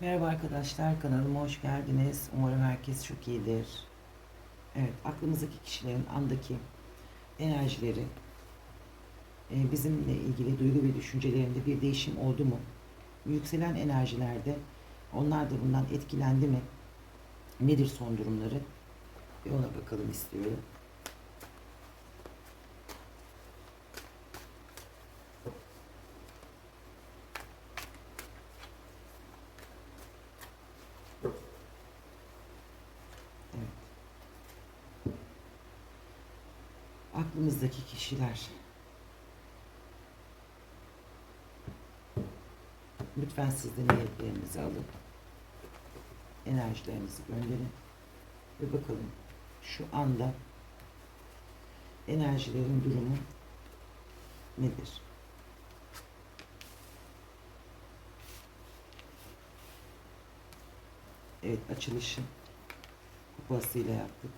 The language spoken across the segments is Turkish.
Merhaba arkadaşlar, kanalıma hoş geldiniz. Umarım herkes çok iyidir. Evet, aklımızdaki kişilerin andaki enerjileri, e, bizimle ilgili duygu ve düşüncelerinde bir değişim oldu mu? Yükselen enerjilerde onlar da bundan etkilendi mi? Nedir son durumları? Bir ona bakalım istiyorum. Evet. Aklımızdaki kişiler. Lütfen siz de niyetlerinizi alın. Enerjilerinizi gönderin. Ve bakalım şu anda enerjilerin durumu nedir? Evet açılışı kupasıyla yaptık.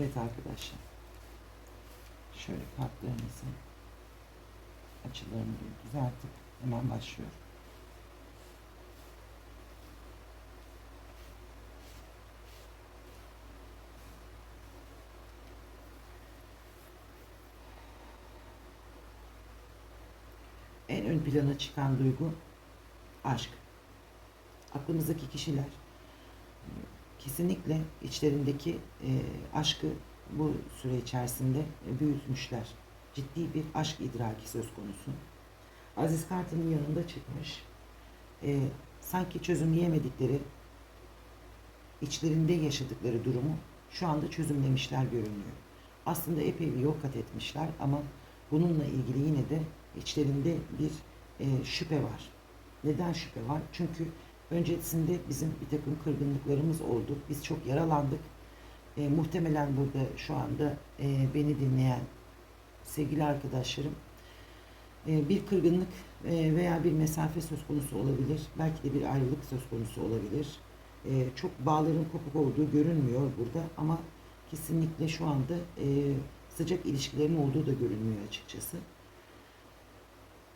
Evet arkadaşlar. Şöyle kartlarınızı açılarını düzeltip hemen başlıyorum. En ön plana çıkan duygu aşk. Aklımızdaki kişiler kesinlikle içlerindeki e, aşkı bu süre içerisinde e, büyütmüşler. Ciddi bir aşk idraki söz konusu. Aziz Kart'ın yanında çıkmış. E, sanki çözümleyemedikleri, içlerinde yaşadıkları durumu şu anda çözümlemişler görünüyor. Aslında epey bir yol kat etmişler ama bununla ilgili yine de içlerinde bir e, şüphe var. Neden şüphe var? Çünkü Öncesinde bizim bir takım kırgınlıklarımız oldu. Biz çok yaralandık. E, muhtemelen burada şu anda e, beni dinleyen sevgili arkadaşlarım e, bir kırgınlık e, veya bir mesafe söz konusu olabilir. Belki de bir ayrılık söz konusu olabilir. E, çok bağların kopuk olduğu görünmüyor burada ama kesinlikle şu anda e, sıcak ilişkilerin olduğu da görünmüyor açıkçası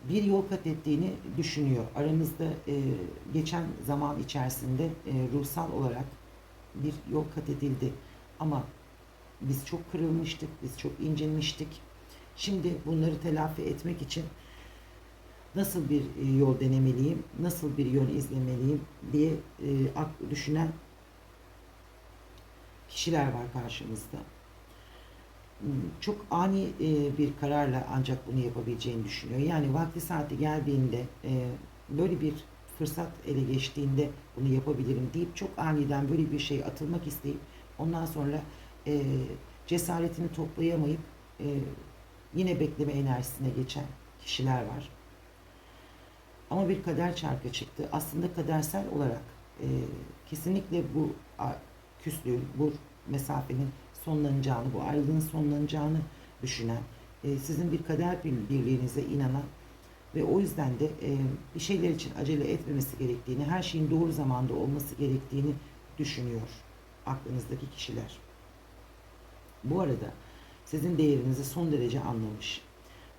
bir yol kat ettiğini düşünüyor. Aramızda e, geçen zaman içerisinde e, ruhsal olarak bir yol kat edildi. Ama biz çok kırılmıştık, biz çok incinmiştik. Şimdi bunları telafi etmek için nasıl bir e, yol denemeliyim, nasıl bir yol izlemeliyim diye e, düşünen kişiler var karşımızda. Hmm, Çok ani e, bir kararla ancak bunu yapabileceğini düşünüyor. Yani vakti saati geldiğinde e, böyle bir fırsat ele geçtiğinde bunu yapabilirim deyip çok aniden böyle bir şey atılmak isteyip ondan sonra e, cesaretini toplayamayıp yine bekleme enerjisine geçen kişiler var. Ama bir kader çarkı çıktı. Aslında kadersel olarak kesinlikle bu küslüğün, bu mesafenin sonlanacağını, bu ayrılığın sonlanacağını düşünen, e, sizin bir kader bir- birliğinize inanan ve o yüzden de e, bir şeyler için acele etmemesi gerektiğini, her şeyin doğru zamanda olması gerektiğini düşünüyor aklınızdaki kişiler. Bu arada sizin değerinizi son derece anlamış.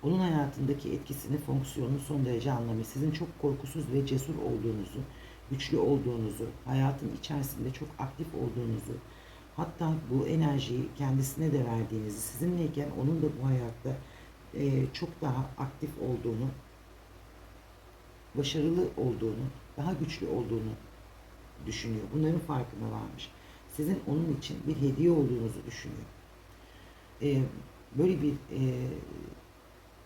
Onun hayatındaki etkisini, fonksiyonunu son derece anlamış. Sizin çok korkusuz ve cesur olduğunuzu, güçlü olduğunuzu, hayatın içerisinde çok aktif olduğunuzu, hatta bu enerjiyi kendisine de verdiğinizi, sizinleyken onun da bu hayatta e, çok daha aktif olduğunu, başarılı olduğunu, daha güçlü olduğunu düşünüyor. Bunların farkına varmış. Sizin onun için bir hediye olduğunuzu düşünüyor. E, böyle bir e,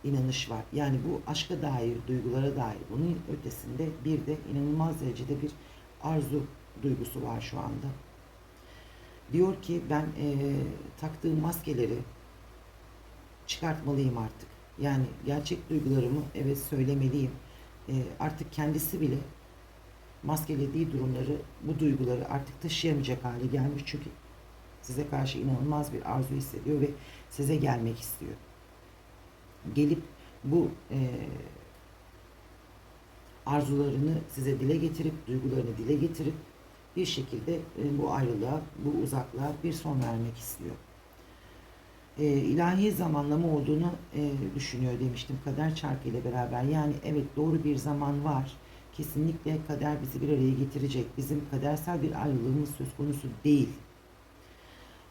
inanış var. Yani bu aşka dair, duygulara dair. Bunun ötesinde bir de inanılmaz derecede bir arzu duygusu var şu anda. Diyor ki ben e, taktığım maskeleri çıkartmalıyım artık. Yani gerçek duygularımı evet söylemeliyim. E, artık kendisi bile maskelediği durumları, bu duyguları artık taşıyamayacak hale gelmiş. Çünkü size karşı inanılmaz bir arzu hissediyor ve size gelmek istiyor gelip bu e, arzularını size dile getirip, duygularını dile getirip bir şekilde e, bu ayrılığa, bu uzaklığa bir son vermek istiyor. E, ilahi zamanlama olduğunu e, düşünüyor demiştim kader çarkı ile beraber. Yani evet doğru bir zaman var. Kesinlikle kader bizi bir araya getirecek. Bizim kadersel bir ayrılığımız söz konusu değil.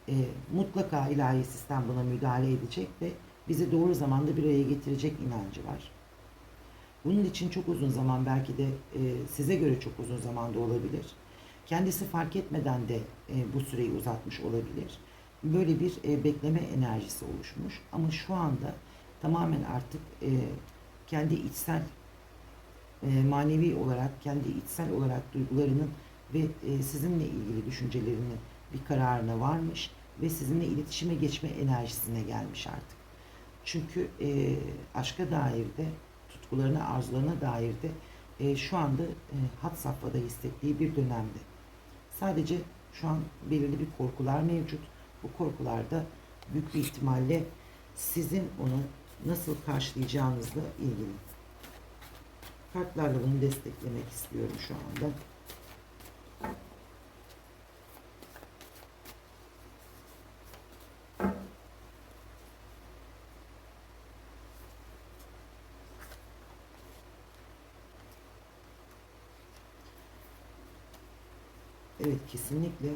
E, mutlaka ilahi sistem buna müdahale edecek ve bizi doğru zamanda bir araya getirecek inancı var. Bunun için çok uzun zaman belki de size göre çok uzun zamanda olabilir. Kendisi fark etmeden de e, bu süreyi uzatmış olabilir. Böyle bir e, bekleme enerjisi oluşmuş ama şu anda tamamen artık e, kendi içsel e, manevi olarak kendi içsel olarak duygularının ve e, sizinle ilgili düşüncelerinin bir kararına varmış ve sizinle iletişime geçme enerjisine gelmiş artık. Çünkü e, aşka dair de, tutkularına, arzularına dair de e, şu anda e, hat safhada hissettiği bir dönemde. Sadece şu an belirli bir korkular mevcut. Bu korkularda büyük bir ihtimalle sizin onu nasıl karşılayacağınızla ilgili. Kartlarla bunu desteklemek istiyorum şu anda. Evet kesinlikle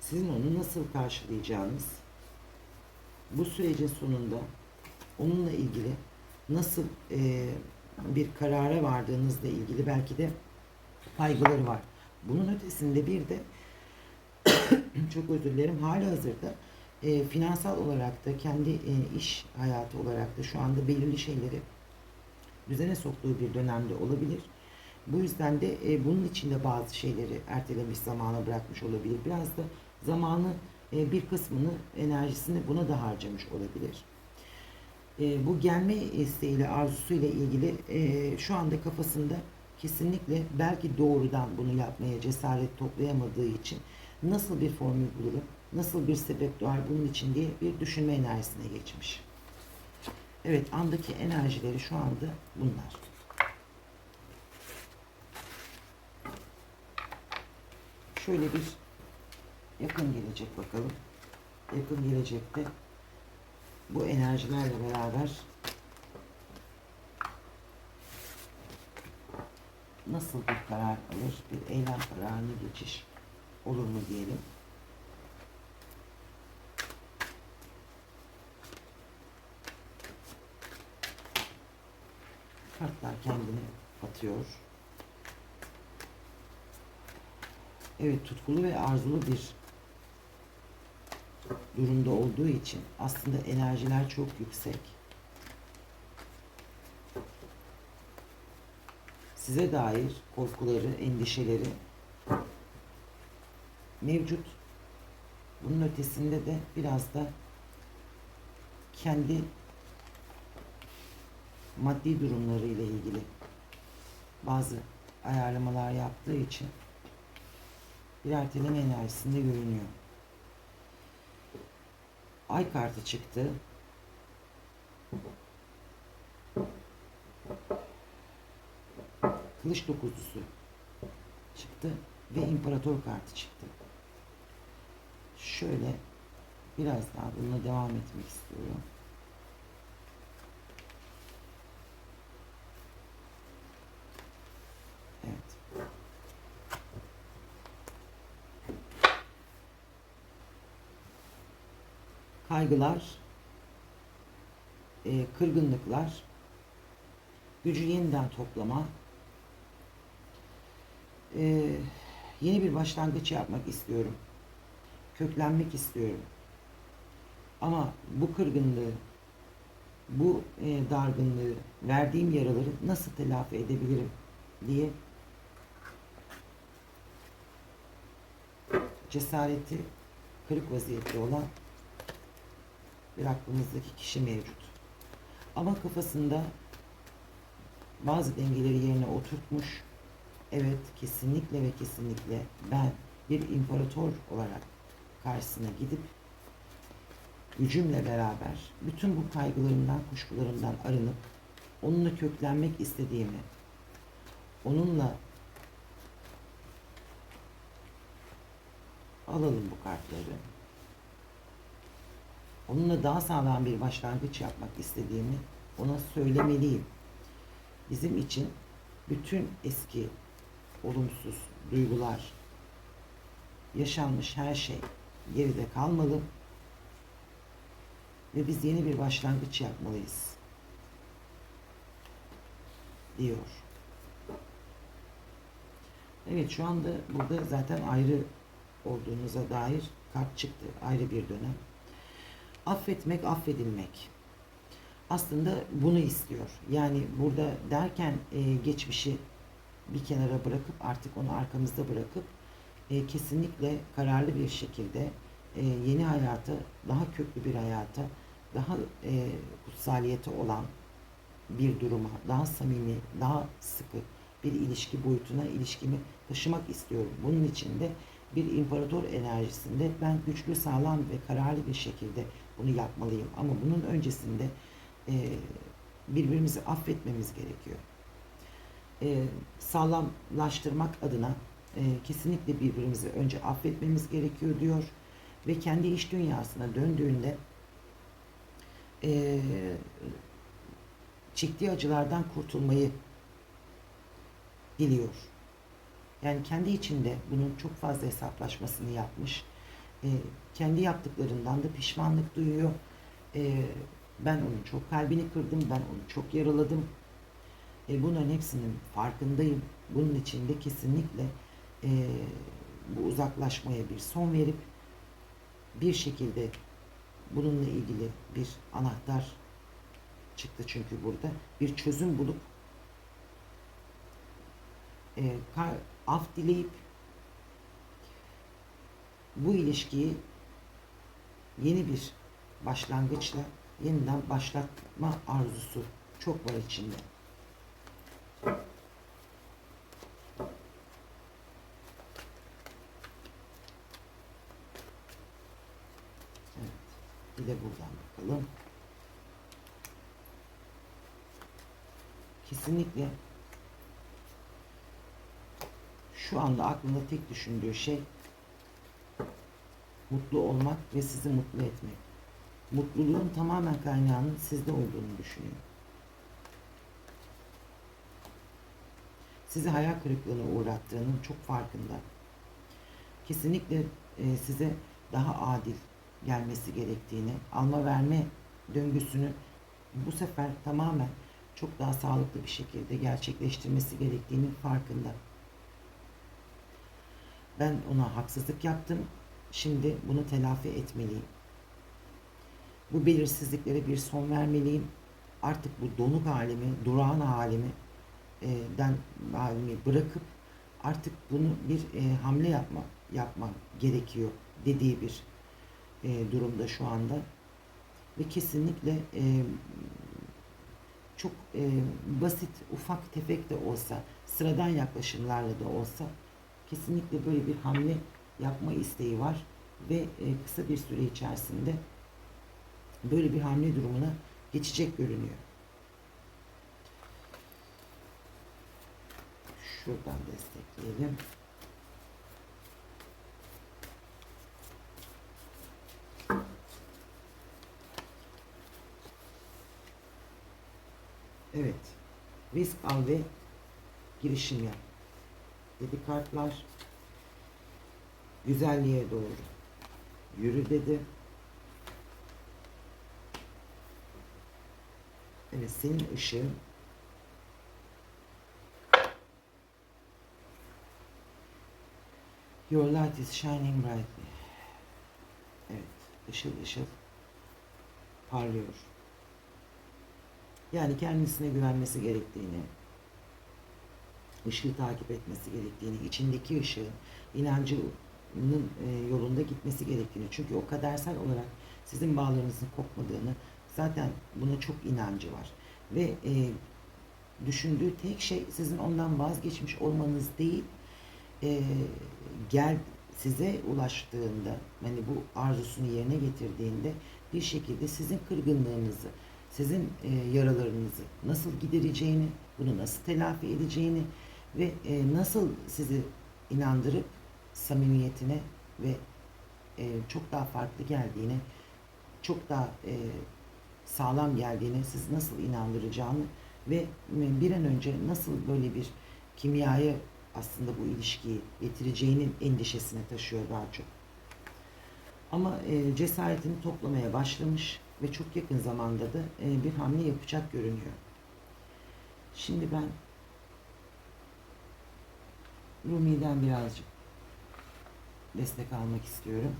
sizin onu nasıl karşılayacağınız bu sürecin sonunda onunla ilgili nasıl e, bir karara vardığınızla ilgili belki de kaygıları var. Bunun ötesinde bir de çok özür dilerim hali hazırda e, finansal olarak da kendi e, iş hayatı olarak da şu anda belirli şeyleri düzene soktuğu bir dönemde olabilir. Bu yüzden de e, bunun içinde bazı şeyleri ertelemiş zamana bırakmış olabilir. Biraz da zamanı e, bir kısmını enerjisini buna da harcamış olabilir. E, bu gelme isteğiyle arzusuyla ilgili e, şu anda kafasında kesinlikle belki doğrudan bunu yapmaya cesaret toplayamadığı için nasıl bir formül bulurum, nasıl bir sebep doğar bunun için diye bir düşünme enerjisine geçmiş. Evet andaki enerjileri şu anda bunlar. Şöyle bir yakın gelecek bakalım. Yakın gelecekte bu enerjilerle beraber nasıl bir karar alır, bir eylem kararını geçiş olur mu diyelim. Kartlar kendini atıyor. Evet tutkulu ve arzulu bir durumda olduğu için aslında enerjiler çok yüksek. Size dair korkuları, endişeleri mevcut. Bunun ötesinde de biraz da kendi maddi durumları ile ilgili bazı ayarlamalar yaptığı için bir erteleme enerjisinde görünüyor. Ay kartı çıktı. Kılıç dokuzlusu çıktı ve imparator kartı çıktı. Şöyle biraz daha bununla devam etmek istiyorum. Evet. Kaygılar, e, kırgınlıklar, gücü yeniden toplama, e, yeni bir başlangıç yapmak istiyorum. Köklenmek istiyorum. Ama bu kırgınlığı, bu e, dargınlığı, verdiğim yaraları nasıl telafi edebilirim diye cesareti kırık vaziyette olan bir aklımızdaki kişi mevcut. Ama kafasında bazı dengeleri yerine oturtmuş. Evet kesinlikle ve kesinlikle ben bir imparator olarak karşısına gidip gücümle beraber bütün bu kaygılarımdan, kuşkularımdan arınıp onunla köklenmek istediğimi, onunla alalım bu kartları. Onunla daha sağlam bir başlangıç yapmak istediğimi ona söylemeliyim. Bizim için bütün eski olumsuz duygular, yaşanmış her şey geride kalmalı ve biz yeni bir başlangıç yapmalıyız diyor. Evet şu anda burada zaten ayrı olduğunuza dair kart çıktı. Ayrı bir dönem. Affetmek, affedilmek. Aslında bunu istiyor. Yani burada derken e, geçmişi bir kenara bırakıp artık onu arkamızda bırakıp e, kesinlikle kararlı bir şekilde e, yeni hayata, daha köklü bir hayata, daha e, kutsaliyeti olan bir duruma, daha samimi, daha sıkı bir ilişki boyutuna ilişkimi taşımak istiyorum. Bunun için de bir imparator enerjisinde ben güçlü, sağlam ve kararlı bir şekilde bunu yapmalıyım. Ama bunun öncesinde e, birbirimizi affetmemiz gerekiyor. E, sağlamlaştırmak adına e, kesinlikle birbirimizi önce affetmemiz gerekiyor diyor ve kendi iş dünyasına döndüğünde e, çektiği acılardan kurtulmayı diliyor. Yani kendi içinde bunun çok fazla hesaplaşmasını yapmış. E, kendi yaptıklarından da pişmanlık duyuyor. E, ben onun çok kalbini kırdım, ben onu çok yaraladım. E, bunların hepsinin farkındayım. Bunun için de kesinlikle e, bu uzaklaşmaya bir son verip bir şekilde bununla ilgili bir anahtar çıktı çünkü burada bir çözüm bulup e, af dileyip bu ilişkiyi yeni bir başlangıçla yeniden başlatma arzusu çok var içinde. Evet. Bir de buradan bakalım. Kesinlikle şu anda aklında tek düşündüğü şey mutlu olmak ve sizi mutlu etmek. Mutluluğun tamamen kaynağının sizde olduğunu düşünüyor. Sizi hayal kırıklığına uğrattığının çok farkında. Kesinlikle e, size daha adil gelmesi gerektiğini, alma verme döngüsünü bu sefer tamamen çok daha sağlıklı bir şekilde gerçekleştirmesi gerektiğinin farkında. Ben ona haksızlık yaptım. Şimdi bunu telafi etmeliyim. Bu belirsizliklere bir son vermeliyim. Artık bu donuk halimi, durağan halimi e, den halimi bırakıp artık bunu bir e, hamle yapma yapmam gerekiyor dediği bir e, durumda şu anda ve kesinlikle e, çok e, basit ufak tefek de olsa sıradan yaklaşımlarla da olsa kesinlikle böyle bir hamle yapma isteği var ve e, kısa bir süre içerisinde böyle bir hamle durumuna geçecek görünüyor. Şuradan destekleyelim. Evet. Risk al ve girişim yap. Dedi kartlar. Güzelliğe doğru. Yürü dedi. Evet senin ışığın Your light is shining brightly. Evet, ışıl ışıl parlıyor. Yani kendisine güvenmesi gerektiğini, ışığı takip etmesi gerektiğini, içindeki ışığın inancının e, yolunda gitmesi gerektiğini. Çünkü o kadersel olarak sizin bağlarınızın kopmadığını zaten buna çok inancı var. Ve e, düşündüğü tek şey sizin ondan vazgeçmiş olmanız değil, e, gel size ulaştığında hani bu arzusunu yerine getirdiğinde bir şekilde sizin kırgınlığınızı, sizin e, yaralarınızı nasıl gidereceğini, bunu nasıl telafi edeceğini ve e, nasıl sizi inandırıp samimiyetine ve e, çok daha farklı geldiğini, çok daha e, sağlam geldiğini, siz nasıl inandıracağını ve e, bir an önce nasıl böyle bir kimyaya aslında bu ilişkiyi getireceğinin endişesini taşıyor daha çok. Ama e, cesaretini toplamaya başlamış ve çok yakın zamanda da e, bir hamle yapacak görünüyor. Şimdi ben Rumi'den birazcık destek almak istiyorum.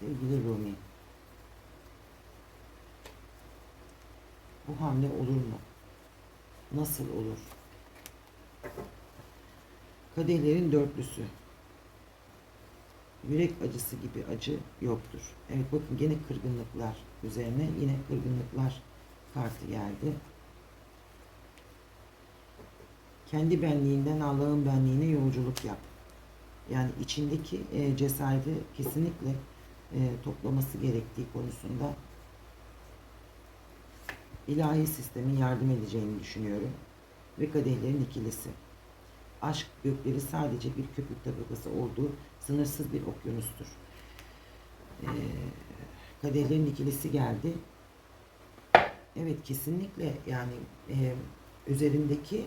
Sevgili Rumi. Bu hamle olur mu? Nasıl olur? Kadehlerin dörtlüsü. Yürek acısı gibi acı yoktur. Evet bakın gene kırgınlıklar üzerine yine kırgınlıklar kartı geldi. Kendi benliğinden Allah'ın benliğine yolculuk yap. Yani içindeki e, cesareti kesinlikle e, toplaması gerektiği konusunda ilahi sistemin yardım edeceğini düşünüyorum. Ve kadehlerin ikilisi. Aşk gökleri sadece bir köpük tabakası olduğu sınırsız bir okyanustur. E, kadehlerin ikilisi geldi. Evet kesinlikle yani e, üzerindeki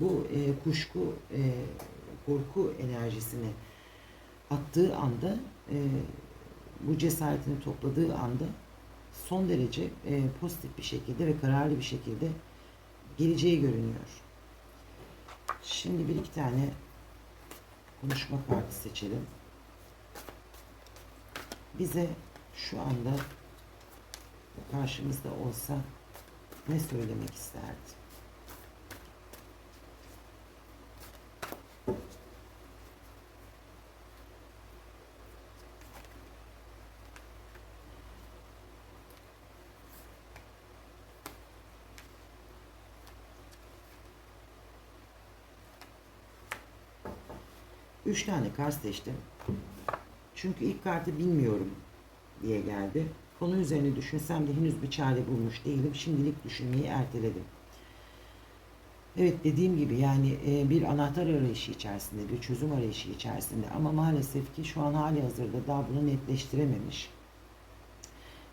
bu e, kuşku, e, korku enerjisini attığı anda e, bu cesaretini topladığı anda son derece e, pozitif bir şekilde ve kararlı bir şekilde geleceği görünüyor. Şimdi bir iki tane konuşma kartı seçelim. Bize şu anda karşımızda olsa ne söylemek isterdi? Üç tane kart seçtim. Çünkü ilk kartı bilmiyorum diye geldi. Konu üzerine düşünsem de henüz bir çare bulmuş değilim. Şimdilik düşünmeyi erteledim. Evet dediğim gibi yani e, bir anahtar arayışı içerisinde, bir çözüm arayışı içerisinde ama maalesef ki şu an hali hazırda daha bunu netleştirememiş.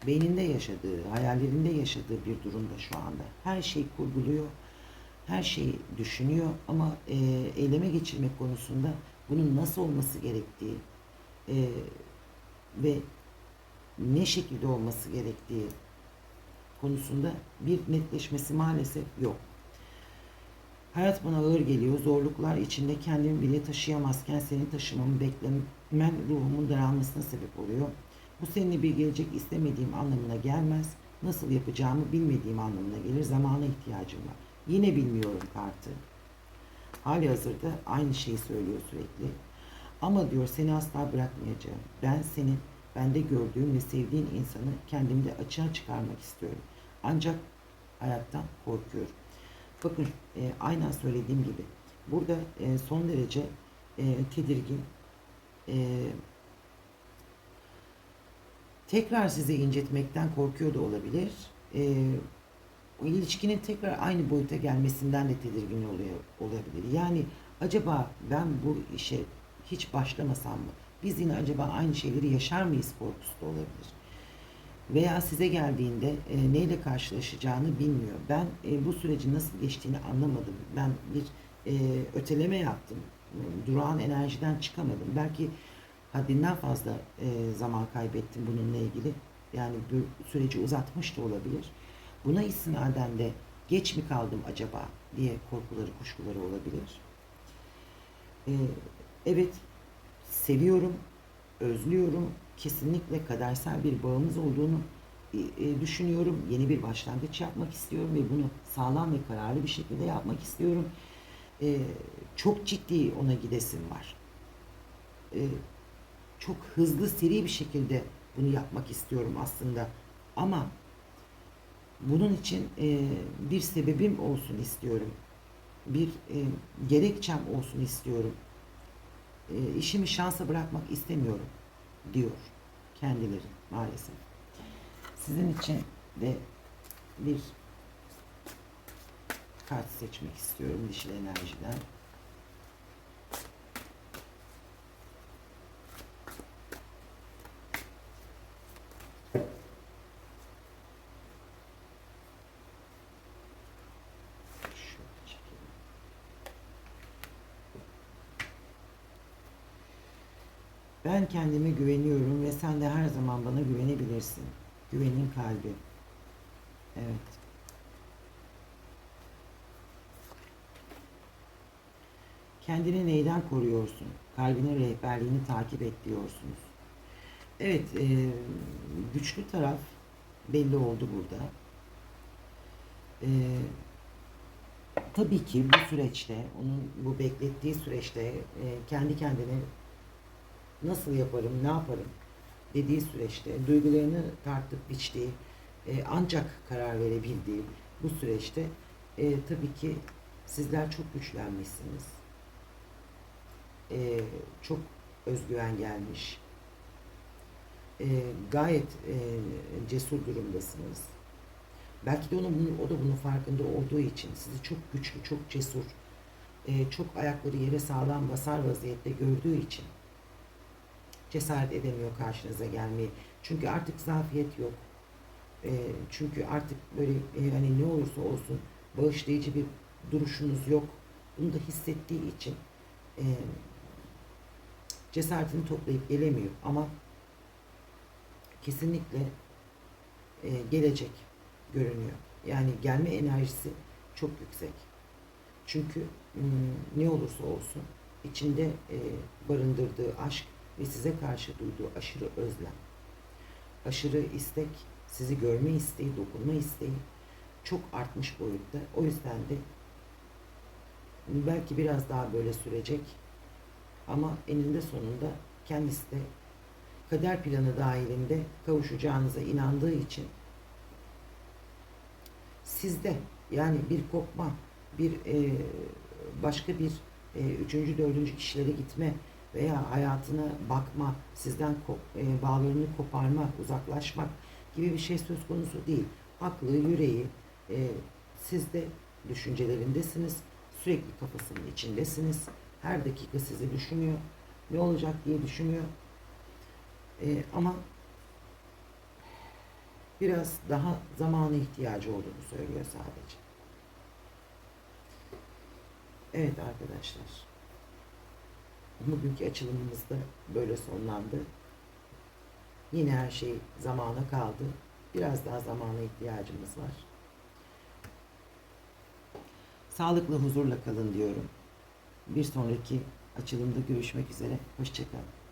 Beyninde yaşadığı, hayallerinde yaşadığı bir durumda şu anda. Her şey kurguluyor her şeyi düşünüyor ama e, eyleme geçirmek konusunda bunun nasıl olması gerektiği e, ve ne şekilde olması gerektiği konusunda bir netleşmesi maalesef yok. Hayat bana ağır geliyor. Zorluklar içinde kendimi bile taşıyamazken seni taşımamı beklemen ruhumun daralmasına sebep oluyor. Bu seninle bir gelecek istemediğim anlamına gelmez. Nasıl yapacağımı bilmediğim anlamına gelir. Zamana ihtiyacım var. Yine bilmiyorum kartı. Hali hazırda aynı şeyi söylüyor sürekli. Ama diyor seni asla bırakmayacağım. Ben senin bende gördüğüm ve sevdiğin insanı kendimde açığa çıkarmak istiyorum. Ancak hayattan korkuyorum. Bakın e, aynen söylediğim gibi burada e, son derece e, tedirgin e, tekrar sizi incitmekten korkuyor da olabilir. E, o ilişkinin tekrar aynı boyuta gelmesinden de tedirgin oluyor olabilir. Yani acaba ben bu işe hiç başlamasam mı? Biz yine acaba aynı şeyleri yaşar mıyız korkusu da olabilir. Veya size geldiğinde e, neyle karşılaşacağını bilmiyor. Ben e, bu sürecin nasıl geçtiğini anlamadım. Ben bir e, öteleme yaptım. Durağan enerjiden çıkamadım. Belki haddinden fazla e, zaman kaybettim bununla ilgili. Yani bu süreci uzatmış da olabilir. Buna istinaden de geç mi kaldım acaba diye korkuları, kuşkuları olabilir. Ee, evet, seviyorum, özlüyorum. Kesinlikle kadersel bir bağımız olduğunu e, e, düşünüyorum. Yeni bir başlangıç yapmak istiyorum ve bunu sağlam ve kararlı bir şekilde yapmak istiyorum. Ee, çok ciddi ona gidesim var. Ee, çok hızlı, seri bir şekilde bunu yapmak istiyorum aslında. Ama bunun için e, bir sebebim olsun istiyorum. Bir e, gerekçem olsun istiyorum. E, işimi şansa bırakmak istemiyorum diyor kendileri maalesef. Sizin için de bir kart seçmek istiyorum dişil enerjiden. Şöyle çekelim. Ben kendime güveniyorum ve sen de her zaman bana güvenebilirsin. Güvenin kalbi. Evet. Kendini neyden koruyorsun? Kalbinin rehberliğini takip et diyorsunuz. Evet, e, güçlü taraf belli oldu burada. E, tabii ki bu süreçte, onun bu beklettiği süreçte e, kendi kendine nasıl yaparım, ne yaparım dediği süreçte, duygularını tartıp biçtiği, e, ancak karar verebildiği bu süreçte e, tabii ki sizler çok güçlenmişsiniz. E, çok özgüven gelmiş. E, gayet e, cesur durumdasınız. Belki de onu, bunu- o da bunun farkında olduğu için sizi çok güçlü, çok cesur, e, çok ayakları yere sağlam basar vaziyette gördüğü için cesaret edemiyor karşınıza gelmeyi. Çünkü artık zafiyet yok. E, çünkü artık böyle e, hani ne olursa olsun bağışlayıcı bir duruşunuz yok. Bunu da hissettiği için e, cesaretini toplayıp gelemiyor. Ama kesinlikle e, gelecek görünüyor. Yani gelme enerjisi çok yüksek. Çünkü hmm, ne olursa olsun içinde e, barındırdığı aşk ve size karşı duyduğu aşırı özlem, aşırı istek, sizi görme isteği, dokunma isteği çok artmış boyutta. O yüzden de belki biraz daha böyle sürecek ama eninde sonunda kendisi de kader planı dahilinde kavuşacağınıza inandığı için sizde yani bir kopma, bir e, başka bir e, üçüncü, dördüncü kişilere gitme veya hayatına bakma, sizden e, bağlarını koparmak, uzaklaşmak gibi bir şey söz konusu değil. Aklı, yüreği, e, siz de düşüncelerindesiniz, sürekli kafasının içindesiniz. Her dakika sizi düşünüyor, ne olacak diye düşünüyor. E, ama biraz daha zamana ihtiyacı olduğunu söylüyor sadece. Evet arkadaşlar. Bugünkü açılımımız da böyle sonlandı. Yine her şey zamana kaldı. Biraz daha zamana ihtiyacımız var. Sağlıklı, huzurla kalın diyorum. Bir sonraki açılımda görüşmek üzere. Hoşçakalın.